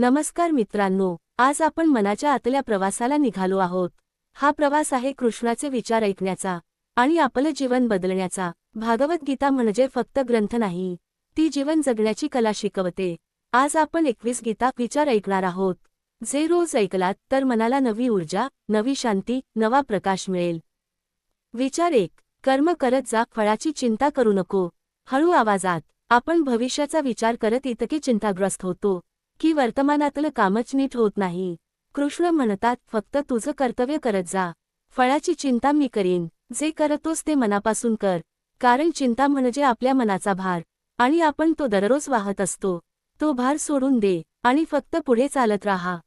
नमस्कार मित्रांनो आज आपण मनाच्या आतल्या प्रवासाला निघालो आहोत. हा प्रवास आहे कृष्णाचे विचार ऐकण्याचा आणि आपलं जीवन बदलण्याचा. भागवद्गीता म्हणजे फक्त ग्रंथ नाही ती जीवन जगण्याची कला शिकवते. आज आपण एकवीस गीता विचार ऐकणार आहोत. जे रोज ऐकलात तर मनाला नवी ऊर्जा नवी शांती नवा प्रकाश मिळेल. विचार एक कर्म करत जा फळाची चिंता करू नको. हळू आवाजात आपण भविष्याचा विचार करत इतके चिंताग्रस्त होतो. की वर्तमानातलं कामच नीट होत नाही. कृष्ण म्हणतात फक्त तुझं कर्तव्य करत जा. फळाची चिंता मी करीन. जे करतोस ते मनापासून कर. कारण चिंता म्हणजे आपल्या मनाचा भार. आणि आपण तो दररोज वाहत असतो. तो भार सोडून दे. आणि फक्त पुढे चालत राहा.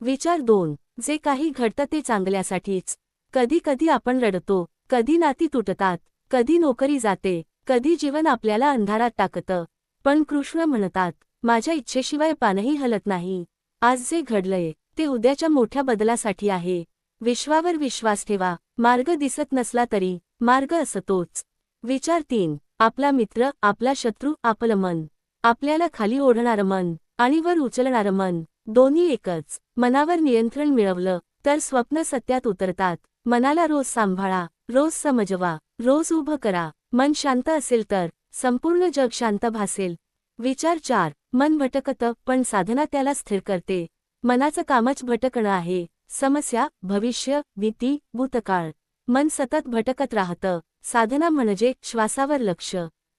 विचार दोन. जे काही घडतं ते चांगल्यासाठीच. कधी कधी आपण रडतो. कधी नाती तुटतात. कधी नोकरी जाते. कधी जीवन आपल्याला अंधारात टाकतं. पण कृष्ण म्हणतात माझ्या इच्छेशिवाय पानही हलत नाही. आज जे घडलंय ते उद्याच्या मोठ्या बदलासाठी आहे. विश्वावर विश्वास ठेवा. मार्ग दिसत नसला तरी मार्ग असतोच. विचार तीन. आपला मित्र आपला शत्रू आपलं मन. आपल्याला खाली ओढणारं मन आणि वर उचलणारं मन. दोन्ही एकच. मनावर नियंत्रण मिळवलं तर स्वप्न सत्यात उतरतात. मनाला रोज सांभाळा. रोज समजवा. रोज उभं करा. मन शांत असेल तर संपूर्ण जग शांत भासेल. विचार चार. मन भटकतं पण साधना त्याला स्थिर करते. मनाचं कामच भटकणं आहे. समस्या भविष्य भीती भूतकाळ. मन सतत भटकत राहतं. साधना म्हणजे श्वासावर लक्ष.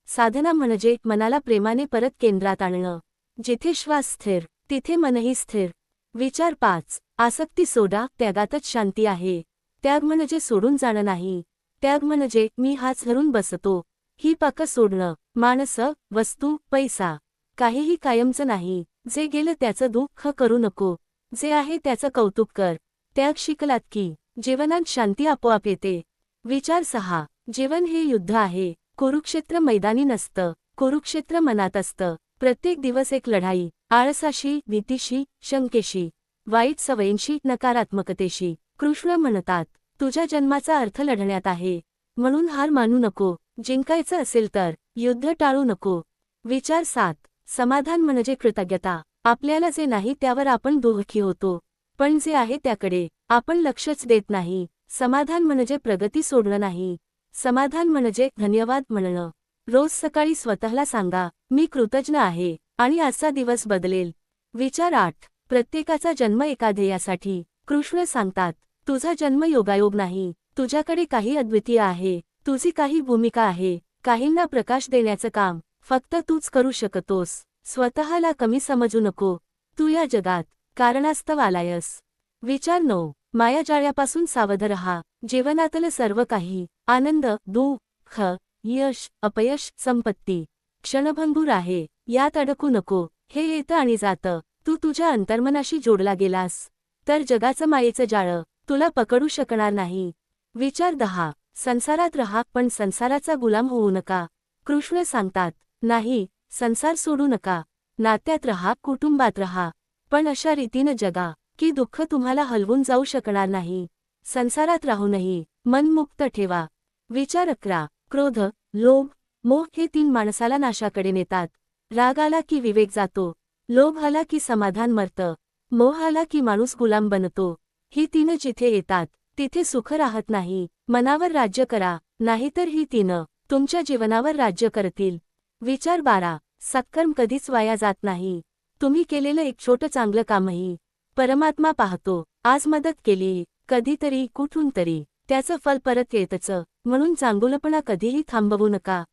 साधना म्हणजे मनाला प्रेमाने परत केंद्रात आणणं. जिथे श्वास स्थिर तिथे मनही स्थिर. विचार पाच. आसक्ती सोडा त्यागातच शांती आहे. त्याग म्हणजे सोडून जाणं नाही. त्याग म्हणजे मी हाच धरून बसतो. ही पाक सोडणं. माणसं वस्तू पैसा. काहीही कायमचं नाही. जे गेलं त्याचं दुःख करू नको. जे आहे त्याचं कौतुक कर. त्याग शिकलात की जीवनात शांती आपोआप येते. विचार सहा. जीवन हे युद्ध आहे. कुरुक्षेत्र मैदानी नसतं. कुरुक्षेत्र मनात असतं. प्रत्येक दिवस एक लढाई. आळसाशी भीतीशी शंकेशी. वाईट सवयींशी नकारात्मकतेशी. कृष्ण म्हणतात तुझ्या जन्माचा अर्थ लढण्यात आहे. म्हणून हार मानू नको. जिंकायचं असेल तर. युद्ध टाळू नको. विचार सात समाधान म्हणजे कृतज्ञता. आपल्याला जे नाही त्यावर आपण दुःखी होतो. पण जे आहे त्याकडे. आपण लक्षच देत नाही. समाधान म्हणजे प्रगती सोडणं नाही. समाधान म्हणजे धन्यवाद म्हणणं. रोज सकाळी स्वतःला सांगा मी कृतज्ञ आहे आणि आजचा दिवस बदलेल. विचार आठ. प्रत्येकाचा जन्म एका ध्येयासाठी कृष्ण सांगतात तुझा जन्म योगायोग नाही. तुझ्याकडे काही अद्वितीय आहे. तुझी काही भूमिका आहे. काहींना प्रकाश देण्याचं काम फक्त तूच करू शकतोस. स्वतःला कमी समजू नको. तू या जगात कारणास्तव आलायस. विचार नऊ. मायाजाळ्यापासून सावध रहा. जीवनातलं सर्व काही. आनंद दुःख यश अपयश संपत्ती. क्षणभंगूर आहे. यात अडकू नको. हे येतं आणि जातं. तू तुझ्या अंतर्मनाशी जोडला गेलास. तर जगाचं मायेचं जाळं तुला पकडू शकणार नाही. विचार दहा. संसारात रहा पण संसाराचा गुलाम होऊ नका. कृष्ण सांगतात नाही संसार सोडू नका. नात्यात रहा कुटुंबात रहा. पण अशा रीतीनं जगा की दुःख तुम्हाला हलवून जाऊ शकणार नाही. संसारात राहूनही मन मुक्त ठेवा. विचार अकरा. क्रोध लोभ मोह हे तीन माणसाला नाशाकडे नेतात. राग आला की विवेक जातो. लोभ आला की समाधान मरतं. मोह आला की माणूस गुलाम बनतो. ही तीनं जिथे येतात. तिथे सुख राहत नाही. मनावर राज्य करा नाहीतर ही तिनं तुमच्या जीवनावर राज्य करतील. विचार बारा सत्कर्म कधीच वाया जात नाही. तुम्ही केलेलं एक छोटं चांगलं कामही परमात्मा पाहतो. आज मदत केली कधीतरी कुठून तरी. त्याचं फल परत येतच म्हणून चांगुलपणा कधीही थांबवू नका.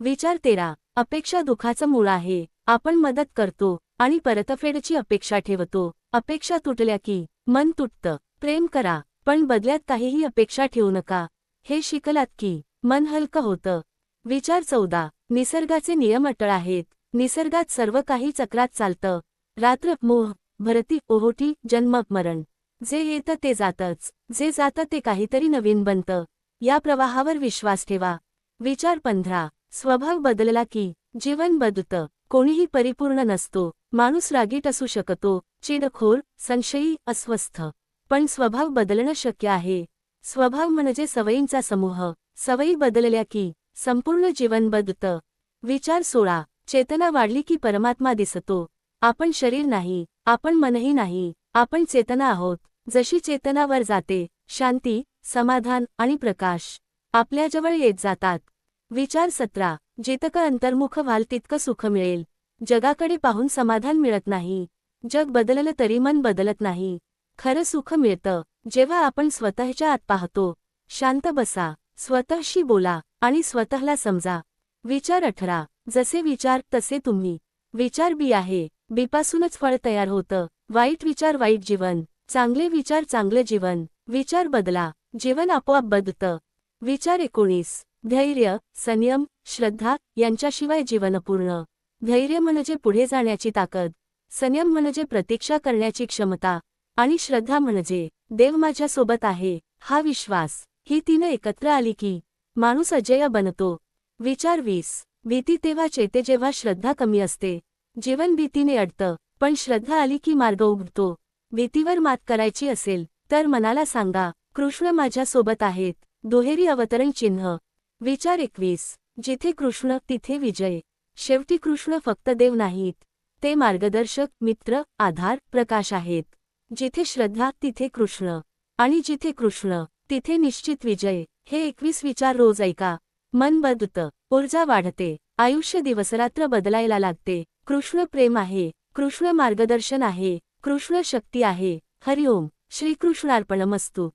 विचार तेरा अपेक्षा दुखाचं मूळ आहे. आपण मदत करतो आणि परतफेडची अपेक्षा ठेवतो. अपेक्षा तुटल्या की मन तुटतं. प्रेम करा पण बदल्यात काहीही अपेक्षा ठेवू नका. हे शिकलात की मन हलकं होतं. विचार चौदा. निसर्गाचे नियम अटळ आहेत. निसर्गात सर्व काही चक्रात चालतं. रात्र मोह भरती ओहोटी जन्म मरण. जे येतं ते जातच. जे जातं ते काहीतरी नवीन बनतं. या प्रवाहावर विश्वास ठेवा. विचार पंधरा. स्वभाव बदलला की जीवन बदलतं. कोणीही परिपूर्ण नसतो. माणूस रागीट असू शकतो. चिडखोर संशयी अस्वस्थ. पण स्वभाव बदलणं शक्य आहे. स्वभाव म्हणजे सवयींचा समूह. सवयी बदलल्या की संपूर्ण जीवन बदलतं. विचार सोळा चेतना वाढली की परमात्मा दिसतो. आपण शरीर नाही आपण मनही नाही आपण चेतना आहोत. जशी चेतनावर जाते शांती समाधान आणि प्रकाश आपल्याजवळ येत जातात. विचार सतरा. जितकं अंतर्मुख व्हाल तितकं सुख मिळेल. जगाकडे पाहून समाधान मिळत नाही. जग बदललं तरी मन बदलत नाही. खरं सुख मिळतं. जेव्हा आपण स्वतःच्या आत पाहतो शांत बसा स्वतःशी बोला आणि स्वतःला समजा. विचार अठरा. जसे विचार तसे तुम्ही. विचार बी आहे. बीपासूनच फळ तयार होतं. वाईट विचार वाईट जीवन. चांगले विचार चांगलं जीवन. विचार बदला. जीवन आपोआप बदतं. विचार एकोणीस. धैर्य संयम श्रद्धा यांच्याशिवाय जीवन अपूर्ण. धैर्य म्हणजे पुढे जाण्याची ताकद. संयम म्हणजे प्रतीक्षा करण्याची क्षमता. आणि श्रद्धा म्हणजे देव माझ्यासोबत आहे हा विश्वास. ही तिनं एकत्र आली की माणूस अजय बनतो. विचार वीस. भीती तेव्हा चेते जेव्हा श्रद्धा कमी असते. जीवन भीतीने अडतं पण श्रद्धा आली की मार्ग उघडतो. भीतीवर मात करायची असेल तर मनाला सांगा कृष्ण माझ्यासोबत आहेत. दुहेरी अवतरण चिन्ह. विचार एकवीस. जिथे कृष्ण तिथे विजय. शेवटी कृष्ण फक्त देव नाहीत. ते मार्गदर्शक मित्र आधार प्रकाश आहेत. जिथे श्रद्धा तिथे कृष्ण. आणि जिथे कृष्ण तिथे निश्चित विजय. हे एकवीस विचार रोज ऐका. मन बदतं. ऊर्जा वाढते. आयुष्य दिवसरात्र बदलायला लागते. कृष्ण प्रेम आहे. कृष्ण मार्गदर्शन आहे. कृष्ण शक्ती आहे. हरिओम. श्रीकृष्णार्पणमस्तू.